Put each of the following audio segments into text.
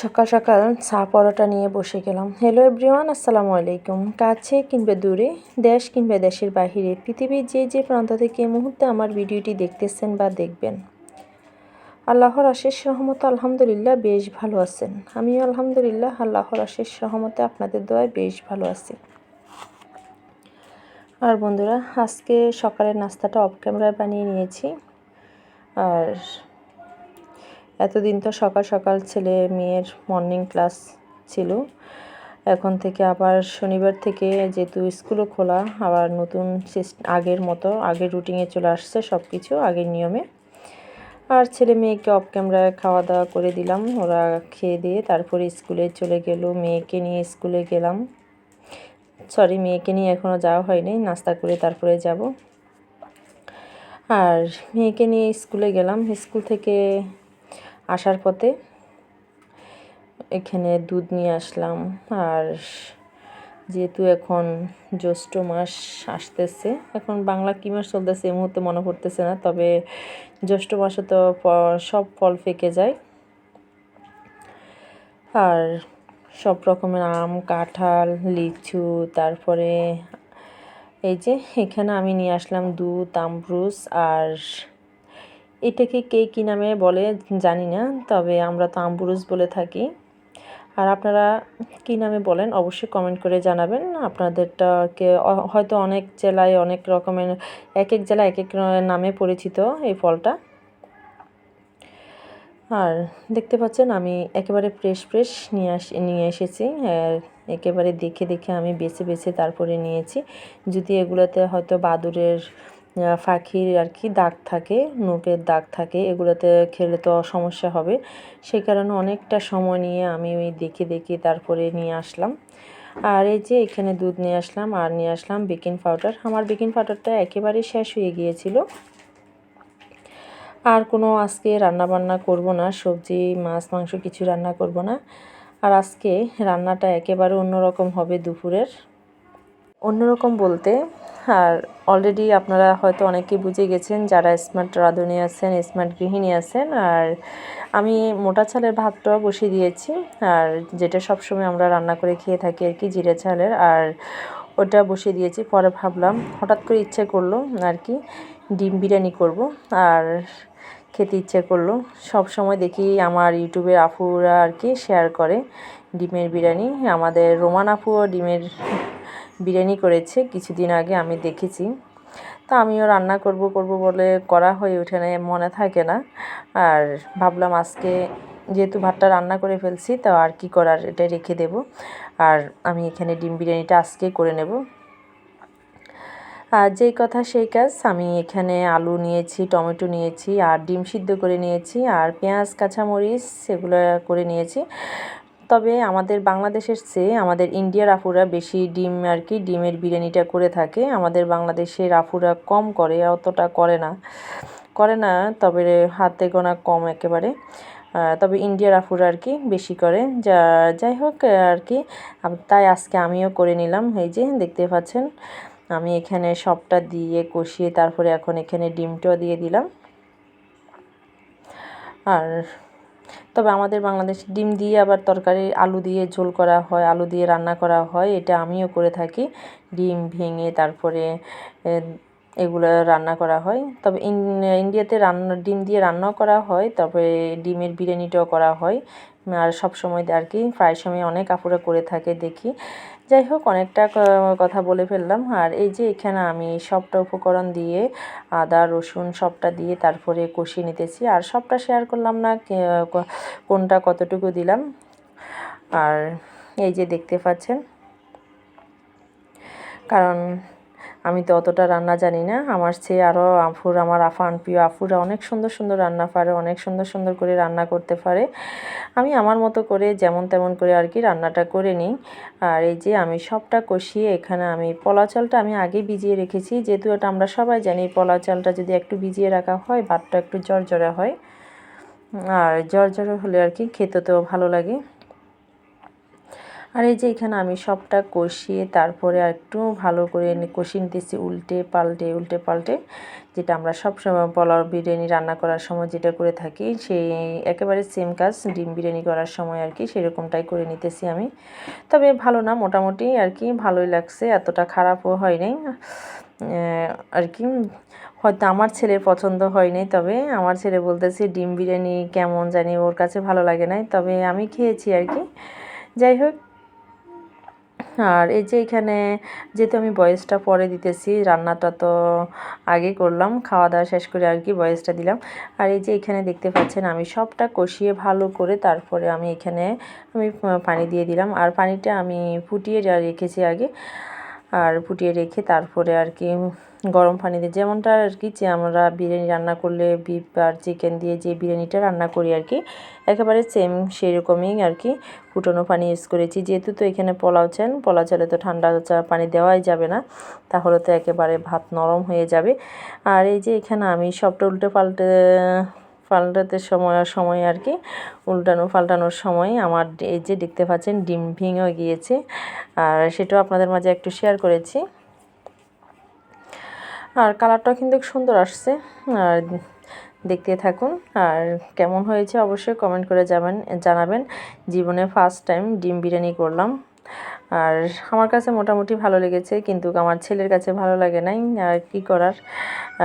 সকাল সকাল চা পরোটা নিয়ে বসে গেলাম। হ্যালো এভরিওয়ান আসসালামু আলাইকুম। কাছে কিংবা দূরে, দেশ কিংবা দেশের বাহিরে, পৃথিবীর যে যে প্রান্ত থেকে মুহূর্তে আমার ভিডিওটি দেখতেছেন বা দেখবেন। আল্লাহর আশেষ সহমত আলহামদুলিল্লাহ বেশ ভালো আছেন। আমিও আলহামদুলিল্লাহ আল্লাহর আশেষ সহমতে আপনাদের দোয়ায় বেশ ভালো আছি। আর বন্ধুরা, আজকে সকালের নাস্তাটা অফ ক্যামেরায় বানিয়ে নিয়েছি। আর এতদিন তো সকাল সকাল ছেলে মেয়ের মর্নিং ক্লাস ছিল। এখন থেকে আবার শনিবার থেকে যেহেতু স্কুলও খোলা, আবার নতুন আগের মতো, আগের রুটিনে চলে আসছে সব কিছু আগের নিয়মে। আর ছেলে মেয়েকে অফ ক্যামেরায় খাওয়া দাওয়া করে দিলাম, ওরা খেয়ে দিয়ে তারপরে স্কুলে চলে গেল, মেয়েকে নিয়ে স্কুলে গেলাম। সরি মেয়েকে নিয়ে এখনও যাওয়া হয়নি, নাস্তা করে তারপরে যাব। আর মেয়েকে নিয়ে স্কুলে গেলাম স্কুল থেকে আসার পথে এখানে দুধ নিয়ে আসলাম। আর যেহেতু এখন জ্যৈষ্ঠ মাস আসতেছে, এখন বাংলা কী মাস চলতেছে এই মুহূর্তে মনে পড়তেছে না, তবে জ্যৈষ্ঠ মাসে তো সব ফল ফেকে যায়। আর সব রকমের আম, কাঁঠাল, লিচু, তারপরে এই যে এখানে আমি নিয়ে আসলাম দুধ আমব্রুস আর এটাকে কে কী নামে বলে জানি না, তবে আমরা তো আমবুরুজ বলে থাকি। আর আপনারা কী নামে বলেন অবশ্যই কমেন্ট করে জানাবেন। আপনাদেরটাকে হয়তো অনেক জেলায় অনেক রকমের এক এক জেলায় এক এক নামে পরিচিত এই ফলটা। আর দেখতে পাচ্ছেন আমি একেবারে ফ্রেশ ফ্রেশ নিয়ে আস, নিয়ে এসেছি। আর একেবারে দেখে দেখে আমি বেছে বেছে তারপরে নিয়েছি। যদি এগুলোতে হয়তো বাদুরের পাখির আর কি দাগ থাকে নোকের দাগ থাকে, এগুলোতে খেলে তো সমস্যা হবে। সেই কারণে অনেকটা সময় নিয়ে আমি ওই দেখে দেখে তারপরে নিয়ে আসলাম। আর এই যে এখানে দুধ নিয়ে আসলাম, আর নিয়ে আসলাম বেকিং পাউডার। আমার বেকিং পাউডারটা একেবারে শেষ হয়ে গিয়েছিল। আর কোনো আজকে রান্না বান্না করব না, সবজি, মাছ, মাংস কিছু রান্না করব না। আর আজকে রান্নাটা একেবারে অন্যরকম হবে দুপুরের। অন্যরকম বলতে, আর অলরেডি আপনারা হয়তো অনেকেই বুঝে গেছেন যারা স্মার্ট রাঁধুনি আছেন স্মার্ট গৃহিণী আছেন, আর আমি মোটা চালের ভাতটাও বসিয়ে দিয়েছি, আর যেটা সবসময় আমরা রান্না করে খেয়ে থাকি আর কি জিরে চালের, আর ওটা বসিয়ে দিয়েছি। পরে ভাবলাম, হঠাৎ করে ইচ্ছে করল আর কি ডিম বিরিয়ানি করব, আর খেতে ইচ্ছে করল। সব সময় দেখি আমার ইউটিউবের আফুরা আর কি শেয়ার করে ডিমের বিরিয়ানি। আমাদের রোমান আফুও ডিমের বিরিয়ানি করেছে, কিছুদিন আগে আমি দেখেছি। তা আমিও রান্না করব করব বলে করা হয়ে ওঠে না মনে থাকে না। আর ভাবলাম আজকে যেহেতু ভাতটা রান্না করে ফেলছি, তো আর কি করার এটা রেখে দেব। আর আমি এখানে ডিম বিরিয়ানিটা আজকে করে নেব। আর যেই কথা সেই কাজ, আমি এখানে আলু নিয়েছি, টমেটো নিয়েছি, আর ডিম সিদ্ধ করে নিয়েছি, আর পেঁয়াজ, কাঁচামরিচ, সেগুলো করে নিয়েছি। তবে আমাদের বাংলাদেশের চেয়ে আমাদের ইন্ডিয়ার আফুরা বেশি ডিম আর কি, ডিমের বিরিয়ানিটা করে থাকে। আমাদের বাংলাদেশের আফুরা কম করে, অতটা করে না। করে না, তবে হাতে গোনা কম একেবারে। তবে ইন্ডিয়ার আফুরা আর কি বেশি করে। যা, যাই হোক আর কি তাই আজকে আমিও করে নিলাম। এই যে দেখতে পাচ্ছেন, আমি এখানে সবটা দিয়ে কষিয়ে তারপরে এখন এখানে ডিমটাও দিয়ে দিলাম। আর তবে আমাদের বাংলাদেশে ডিম দিয়ে আবার তরকারি, আলু দিয়ে ঝোল করা হয়, আলু দিয়ে রান্না করা হয়, এটা আমিও করে থাকি। ডিম ভেঙে তারপরে এগুলো রান্না করা হয়। তবে ইন্ডিয়াতে রান্না ডিম দিয়ে রান্নাও করা হয়, তবে ডিমের বিরিয়ানিটাও করা হয়। আর সব সময় আর কি, প্রায় সময় অনেক আপুরা করে থাকে দেখি। যাই হোক অনেকটা কথা বলে ফেললাম। আর এই যে এখানে আমি সবটা উপকরণ দিয়ে আদা, রসুন সবটা দিয়ে তারপরে কষিয়ে নিতেছি। আর সবটা শেয়ার করলাম না কোনটা কতটুকু দিলাম। আর এই যে দেখতে পাচ্ছেন, কারণ আমি তো অতটা রান্না জানি না। আমার চেয়ে আরও আফুর, আমার আফান প্রিয় আফুরা অনেক সুন্দর সুন্দর রান্না পারে, অনেক সুন্দর সুন্দর করে রান্না করতে পারে। আমি আমার মতো করে যেমন তেমন করে আর কি রান্নাটা করে নিই। আর এই যে আমি সবটা কষিয়ে এখানে আমি পলা চালটা আমি আগে ভিজিয়ে রেখেছি। যেহেতু এটা আমরা সবাই জানি পলা চালটা যদি একটু ভিজিয়ে রাখা হয়, ভাতটা একটু জর্জরা হয়। আর জর্জরা হলে আর কি খেতে তো ভালো লাগে। আর এই যে এখানে আমি সবটা কষিয়ে তারপরে আর একটু ভালো করে কষিয়ে নিতেছি উল্টে পাল্টে উল্টে পাল্টে, যেটা আমরা সব সময় পোলাও বিরিয়ানি রান্না করার সময় যেটা করে থাকি, সেই একেবারে সেম কাজ, ডিম বিরিয়ানি করার সময় আর কি সেরকমটাই করে নিতেছি আমি। তবে ভালো না, মোটামুটি আর কি ভালোই লাগছে, এতটা খারাপও হয়নি আর কি, হয়তো আমার ছেলের পছন্দ হয়নি তবে আমার ছেলে বলতেছে ডিম বিরিয়ানি কেমন জানি ওর কাছে ভালো লাগে নাই, তবে আমি খেয়েছি আর কি। যাই হোক আর এই যে এখানে যেহেতু আমি বয়েসটা পরে দিতেছি, রান্নাটা তো আগে করলাম, খাওয়া দাওয়া শেষ করে আর কি বয়েসটা দিলাম। আর এই যে এখানে দেখতে পাচ্ছেন আমি সবটা কষিয়ে ভালো করে তারপরে আমি এখানে আমি পানি দিয়ে দিলাম। আর পানিটা আমি ফুটিয়ে রেখেছি আগে আর ফুটিয়ে রেখে তারপরে আর কি গরম পানি দিয়ে যেমনটা আর কি যে আমরা বিরিয়ানি রান্না করলে বিফ আর চিকেন দিয়ে যে বিরিয়ানিটা রান্না করি আর কি, একেবারে সেম সেই রকমই আর কি ফুটনো পানি ইউজ করেছি। যেহেতু তো এখানে পোলাও চান, পোলাও চালে তো ঠান্ডা চা পানি দেওয়াই যাবে না, তাহলে তো একেবারে ভাত নরম হয়ে যাবে। আর এই যে এখানে আমি সবটা উল্টে পাল্টে পাল্টাতে সময় সময় আর কি, উল্টানো পাল্টানোর সময় আমার এই যে দেখতে পাচ্ছেন, ডিম ভেঙেও গিয়েছে। আর সেটাও আপনাদের মাঝে একটু শেয়ার করেছি। আর কালারটাও কিন্তু সুন্দর আসছে। আর দেখতে থাকুন, আর কেমন হয়েছে অবশ্যই কমেন্ট করে যাবেন জানাবেন। জীবনে ফার্স্ট টাইম ডিম বিরিয়ানি করলাম। আর আমার কাছে মোটামুটি ভালো লেগেছে, কিন্তু আমার ছেলের কাছে ভালো লাগে নাই, আর কি করার?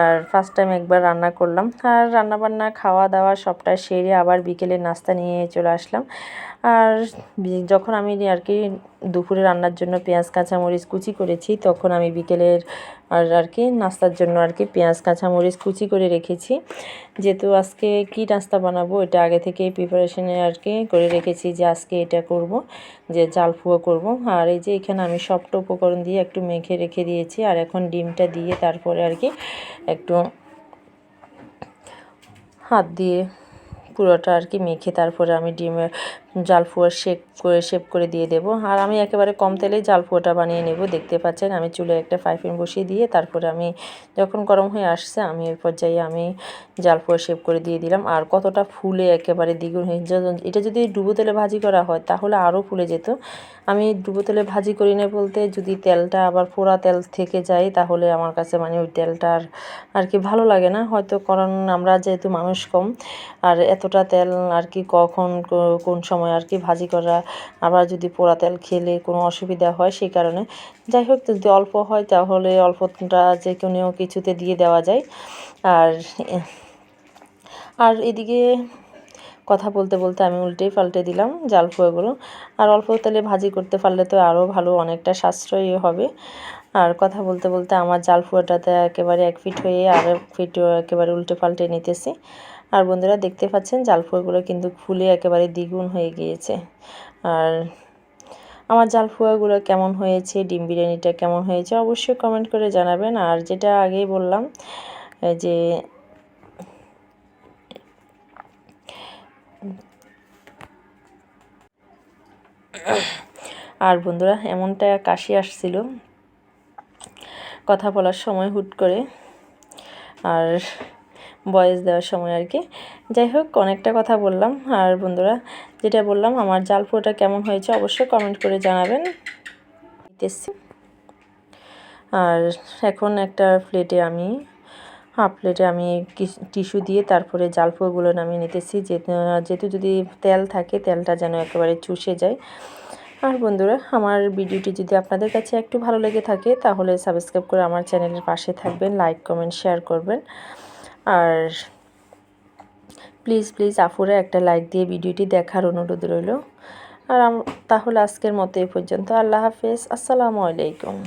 আর ফার্স্ট টাইম একবার রান্না করলাম, আর রান্না বান্না খাওয়া দাওয়া সবটা সেরে আবার বিকেলে নাস্তা নিয়ে চলে আসলাম। আর যখন আমি আর কি দুপুরে রান্নার জন্য পেঁয়াজ, কাঁচামরিচ কুচি করেছি, তখন আমি বিকেলের আর আর কি নাস্তার জন্য আর কি পেঁয়াজ, কাঁচামরিচ কুচি করে রেখেছি। যেহেতু আজকে কি নাস্তা বানাবো, এটা আগে থেকে প্রিপারেশনে আর কি করে রেখেছি যে আজকে এটা করব, যে জাল ফুয়া করব। আর এই যে এখানে আমি সবটা উপকরণ দিয়ে একটু মেখে রেখে দিয়েছি, আর এখন ডিমটা দিয়ে তারপরে আর কি একটু হাত দিয়ে পুরোটা আর কি মেখে তারপরে আমি ডিমের জালফুয়া শেক করে, শেপ করে দিয়ে দেব। আর আমি একেবারে কম তেলেই জালফুয়াটা বানিয়ে নেব, দেখতে পাচ্ছেন? আমি চুলে একটা ফ্রাই বসিয়ে দিয়ে তারপরে আমি যখন গরম হয়ে আসছে, আমি এর পর্যায়ে আমি জালফুয়া শেপ করে দিয়ে দিলাম। আর কতটা ফুলে একেবারে দ্বিগুণ হয়ে এটা যদি ডুবো তেলে ভাজি করা হয়, তাহলে আরও ফুলে যেত। আমি ডুবো তেলে ভাজি করি না বলতে, যদি তেলটা আবার পোড়া তেল থেকে যায়, তাহলে আমার কাছে মানে ওই তেলটা আর আর কি ভালো লাগে না। হয়তো কারণ আমরা যেহেতু মানুষ কম, আর এতটা তেল আর কি কখন কোন সময় আর কি ভাজি করা, আবার যদি পোড়া তেল খেলে কোনো অসুবিধা হয় সেই কারণে। যাই হোক, যদি অল্প হয় তাহলে অল্পটা যে কোনো কিছুতে দিয়ে দেওয়া যায়। আর আর এদিকে কথা বলতে বলতে আমি উল্টেই পাল্টে দিলাম জাল ফুয়াগুলো আর অল্প তেলে ভাজি করতে পারলে তো আরও ভালো, অনেকটা সাশ্রয়ী হবে। আর কথা বলতে বলতে আমার জাল ফুয়াটাতে একেবারে এক ফিট হয়ে আর এক ফিট একেবারে উল্টে পাল্টে নিতেছি। আর বন্ধুরা দেখতে পাচ্ছেন, জাল ফুয়াগুলো কিন্তু ফুলে একেবারে দ্বিগুণ হয়ে গিয়েছে। আর আমার জাল ফুয়াগুলো কেমন হয়েছে, ডিম বিরিয়ানিটা কেমন হয়েছে অবশ্যই কমেন্ট করে জানাবেন। আর যেটা আগেই বললাম যে আর বন্ধুরা এমনটা কাশি আসছিল, কথা বলার সময় হুট করে। আর বয়েস দেওয়ার সময় আর কি। যাই হোক, অনেকটা কথা বললাম। আর বন্ধুরা, যেটা বললাম, আমার জাল ফুটা কেমন হয়েছে অবশ্যই কমেন্ট করে জানাবেন। আর এখন একটা প্লেটে আমি হাফ প্লেটে আমি টিস্যু দিয়ে তারপরে জাল জালফুয়াগুলো নামিয়ে নিতেছি। যেহেতু যদি তেল থাকে, তেলটা যেন একেবারে চুষে যায়। আর বন্ধুরা, আমার ভিডিওটি যদি আপনাদের কাছে একটু ভালো লেগে থাকে, তাহলে সাবস্ক্রাইব করে আমার চ্যানেলের পাশে থাকবেন লাইক কমেন্ট শেয়ার করবেন। আর প্লিজ প্লিজ আফুরে একটা লাইক দিয়ে ভিডিওটি দেখার অনুরোধ রইল। আর তাহলে আজকের মতো এই পর্যন্ত। আল্লাহ হাফেজ। আসসালামু আলাইকুম।